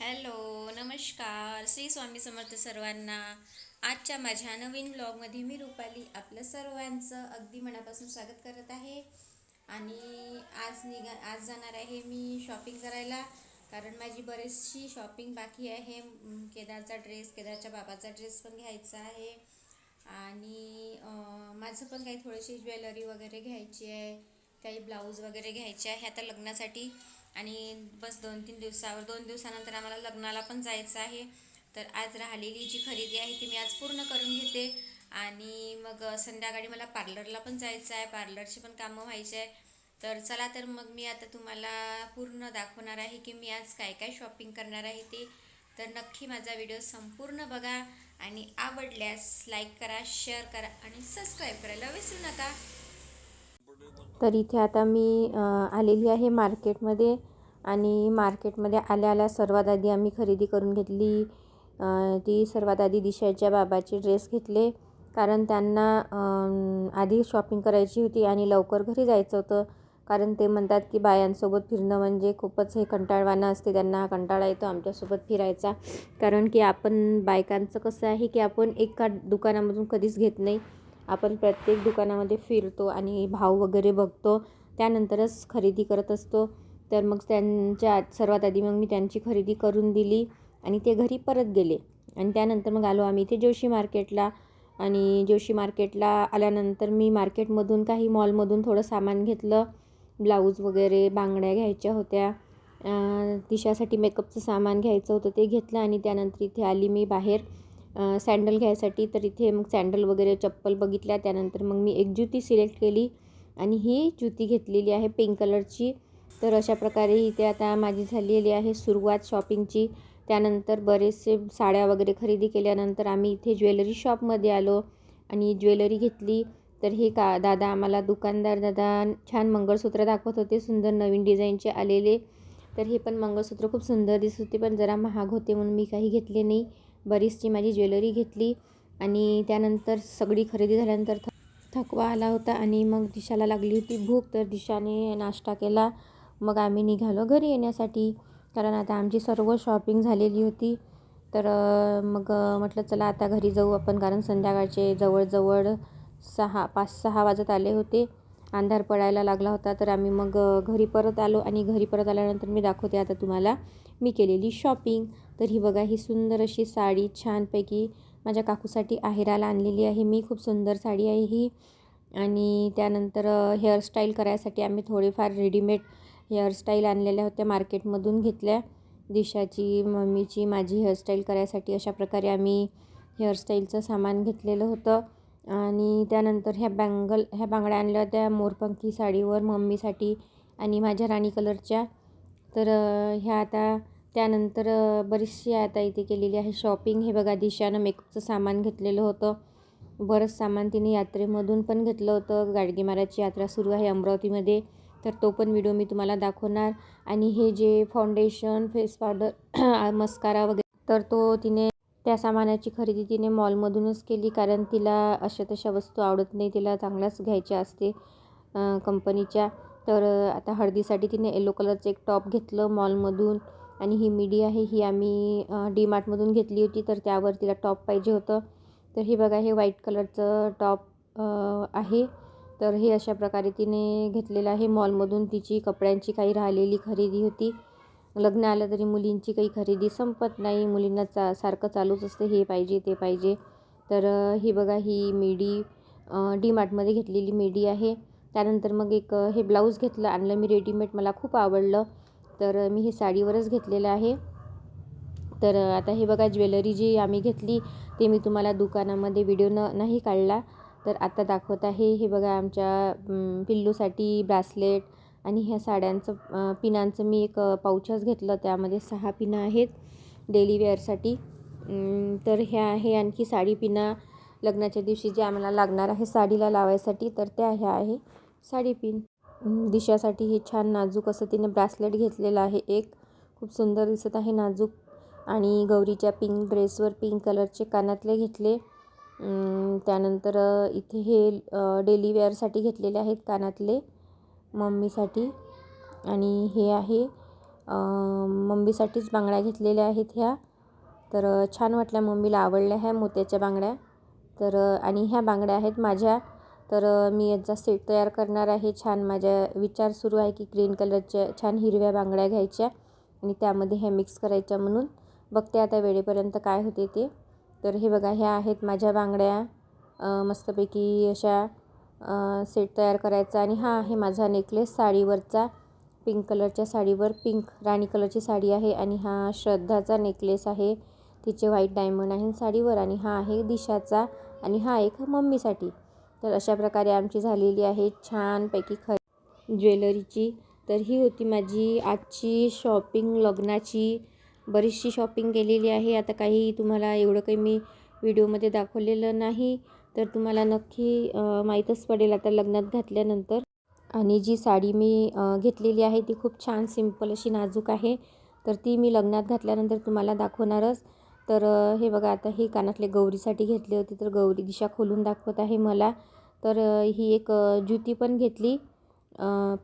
Hello नमस्कार. श्री स्वामी समर्थ सर्वांना. आजच्या माझ्या नवीन ब्लॉगमध्ये मी रुपाली आपलं सर्वांचं अगदी मनापासून स्वागत करत आहे. आणि आज निघा आज जाणार आहे मी शॉपिंग करायला. कारण माझी बरीचशी शॉपिंग बाकी आहे. केदारचा ड्रेस केदारच्या बाबाचा ड्रेस पण घ्यायचा आहे. आणि माझं पण काही थोडीशी ज्वेलरी वगैरे घ्यायची आहे. काही ब्लाऊज वगैरे घ्यायचे आहे. आता लग्नासाठी आणि बस दोन तीन दिवसावर दोन दिवसानंतर आम्हाला लग्नाला पण जायचं आहे. तर आज राहिलेली जी खरेदी आहे ती मी आज पूर्ण करून घेते. आणि मग संध्याकाळी मला पार्लरला पण जायचं आहे. पार्लरची पण कामं व्हायची आहे. तर चला तर मग मी आता तुम्हाला पूर्ण दाखवणार आहे की मी आज काय काय शॉपिंग करणार आहे ते. तर नक्की माझा व्हिडिओ संपूर्ण बघा आणि आवडल्यास लाईक करा शेअर करा आणि सबस्क्राईब करायला विसरू नका. तर इथे आता मी आलेली आहे मार्केटमध्ये. आणि मार्केटमध्ये आल्या आल्या सर्वात आधी आम्ही खरेदी करून घेतली. ती सर्वात आधी दिशाच्या बाबाचे ड्रेस घेतले. कारण त्यांना आधी शॉपिंग करायची होती आणि लवकर घरी जायचं होतं. कारण ते म्हणतात की बायांसोबत फिरणं म्हणजे खूपच हे कंटाळवाणं असते. त्यांना कंटाळा येतो आमच्यासोबत फिरायचा. कारण की आपण बायकांचं कसं आहे की आपण एका दुकानामधून कधीच घेत नाही. आपण प्रत्येक दुकानामध्ये फिरतो आणि भाव वगैरे बघतो. त्यानंतरच खरेदी करत असतो. तर मग त्यांच्या सर्वात आधी मग मी त्यांची खरेदी करून दिली आणि ते घरी परत गेले. आणि त्यानंतर मग आलो आम्ही इथे जोशी मार्केटला. आणि जोशी मार्केटला आल्यानंतर मी मार्केटमधून काही मॉलमधून थोडं सामान घेतलं. ब्लाऊज वगैरे बांगड्या घ्यायच्या होत्या. तिच्यासाठी मेकअपचं सामान घ्यायचं होतं ते घेतलं आणि त्यानंतर इथे आली मी बाहेर. सँडल घ्यायसाठी तर इथे मग सँडल वगैरे चप्पल बघितल्या. त्यानंतर मग मी एक जुती सिलेक्ट केली आणि ही जुती घेतलेली आहे पिंक कलरची. तर अशा प्रकारे इथे आता माझी झालेली आहे सुरुवात शॉपिंगची. त्यानंतर बरेचसे साड्या वगैरे खरेदी केल्यानंतर आम्ही इथे ज्वेलरी शॉपमध्ये आलो आणि ज्वेलरी घेतली. तर हे का दादा आम्हाला दुकानदार दादा छान मंगळसूत्र दाखवत होते सुंदर नवीन डिझाईनचे आलेले. तर हे पण मंगळसूत्र खूप सुंदर दिसत होते पण जरा महाग होते म्हणून मी काही घेतले नाही. बरीचशी माझी ज्वेलरी घेतली आणि त्यानंतर सगळी खरेदी झाल्यानंतर थकवा आला होता आणि मग दिशाला लागली होती भूक. तर दिशाने नाश्ता केला. मग आम्ही निघालो घरी येण्यासाठी. कारण आता आमची सर्व शॉपिंग झालेली होती. तर मग म्हटलं चला आता घरी जाऊ आपण. कारण संध्याकाळचे जवळजवळ सहा पाच सहा वाजत आले होते. अंधार पडायला लागला होता. तर आम्ही मग घरी परत आलो आणि घरी परत आल्यानंतर मी दाखवते आता तुम्हाला मी केलेली शॉपिंग तर ही बघा ही सुंदर अशी साडी छानपैकी माझ्या काकूसाठी आहेराला आणलेली आहे. मी खूप सुंदर साडी आहे ही. आणि त्यानंतर हेअरस्टाईल करायसाठी आम्ही थोडेफार रेडीमेड हेअरस्टाईल आणलेल्या होत्या मार्केटमधून घेतल्या. दिशाची मम्मीची माझी हेअरस्टाईल करायसाठी अशा प्रकारे आम्ही हेअरस्टाईलचं सामान घेतलेलं होतं. आणि त्यानंतर ह्या बँगल ह्या बांगड्या आणल्या होत्या मोरपंखी साडीवर मम्मीसाठी आणि माझ्या राणी कलरच्या. तर ह्या आता त्यानंतर बरीचशी आता इथे केलेली आहे शॉपिंग. हे बघा दिशानं मेकअपचं सामान घेतलेलं होतं. बरंच सामान तिने यात्रेमधून पण घेतलं होतं. गाडगे महाराजची यात्रा सुरू आहे अमरावतीमध्ये. तर तो पण व्हिडिओ मी तुम्हाला दाखवणार. आणि हे जे फाउंडेशन फेस पावडर मस्कारा वगैरे तर तो तिने त्या सामानाची खरेदी तिने मॉलमधूनच केली. कारण तिला अशा तशा वस्तू आवडत नाही. तिला चांगल्याच घ्यायच्या असते कंपनीच्या तर आता हळदीसाठी तिने येलो कलरचं एक टॉप घेतलं मॉलमधून आणि ही मिडी आहे. ही आम्ही डी मार्टमधून घेतली होती. तर त्यावर तिला टॉप पाहिजे होतं. तर हे बघा हे व्हाईट कलरचं टॉप आहे. तर हे अशा प्रकारे तिने घेतलेलं आहे. मॉलमधून तिची कपड्यांची काही राहिलेली खरेदी होती. लग्न आलं तरी मुलींची काही खरेदी संपत नाही. मुलींना चा सारखं चालूच असते. हे पाहिजे ते पाहिजे. तर ही बघा ही मेडी डी मार्टमध्ये घेतलेली मेडी आहे. त्यानंतर मग एक हे ब्लाऊज घेतलं आणलं मी रेडीमेड. मला खूप आवडलं. तर मी हे साडीवरच घेतलेलं आहे. तर आता हे बघा ज्वेलरी जी आम्ही घेतली ते मी तुम्हाला दुकानामध्ये व्हिडिओ न नाही काढला. तर आता दाखवत आहे हे बघा आमच्या पिल्लूसाठी ब्रासलेट आणि ह्या साड्यांचं पिनांचं मी एक पाऊचच घेतलं. त्यामध्ये सहा पिनं आहेत डेली वेअरसाठी. तर ह्या आहे आणखी साडी पिना. लग्नाच्या दिवशी जे आम्हाला लागणार आहे साडीला लावायसाठी तर त्या ह्या आहे साडी पिन. दिशासाठी हे छान नाजूक असं तिने ब्रासलेट घेतलेलं आहे एक. खूप सुंदर दिसत आहे नाजूक. आणि गौरीच्या पिंक ड्रेसवर पिंक कलरचे कानातले घेतले. त्यानंतर इथे हे डेली वेअरसाठी घेतलेले आहेत कानातले मम्मीसाठी. आणि हे आहे मम्मीसाठीच बांगड्या घेतलेल्या आहेत ह्या. तर छान वाटल्या मम्मीला आवडल्या ह्या मोत्याच्या बांगड्या. तर आणि ह्या बांगड्या आहेत माझ्या. तर मी याचा सेट तयार करणार आहे. छान माझ्या विचार सुरू आहे की ग्रीन कलरच्या छान हिरव्या बांगड्या घ्यायच्या आणि त्यामध्ये ह्या मिक्स करायच्या म्हणून. बघते आता वेळेपर्यंत काय होते ते. तर हे बघा ह्या आहेत माझ्या बांगड्या. मस्तपैकी अशा सेट तयार करायचा. आणि हा आहे माझा नेकलेस साडीवरचा पिंक कलरच्या साडीवर पिंक राणी कलरची साडी आहे. आणि हा श्रद्धाचा नेकलेस आहे. तिचे व्हाईट डायमंड आहे साडीवर. आणि हा आहे दिशाचा आणि हा एक मम्मीसाठी. तर अशा प्रकारे आमची झालेली आहे छानपैकी ख ज्वेलरीची. तर ही होती माझी आजची शॉपिंग लग्नाची बरीचशी शॉपिंग केलेली आहे. आता काही तुम्हाला एवढं काही मी व्हिडिओमध्ये दाखवलेलं नाही. तर तुम्हाला नक्की माहीतच पडेल आता लग्नात घातल्यानंतर. आणि जी साडी मी घेतलेली आहे ती खूप छान सिंपल अशी नाजूक आहे. तर ती मी लग्नात घातल्यानंतर तुम्हाला दाखवणारच. तर हे बघा आता ही कानातले गौरीसाठी घेतली होती तर गौरी दिशा खोलून दाखवत आहे मला. तर ही एक जुती ज्युती पण घेतली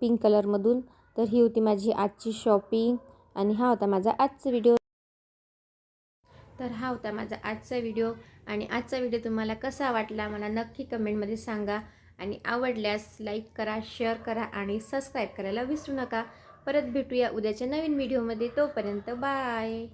पिंक कलरमधून. तर ही होती माझी आजची शॉपिंग. आणि हा होता माझा आजचा व्हिडिओ तर हा होता माझा आजचा व्हिडिओ आणि आजचा व्हिडिओ तुम्हाला कसा वाटला मला नक्की कमेंटमध्ये सांगा. आणि आवडल्यास लाईक करा शेअर करा आणि सबस्क्राईब करायला विसरू नका. परत भेटूया उद्याच्या नवीन व्हिडिओमध्ये तोपर्यंत बाय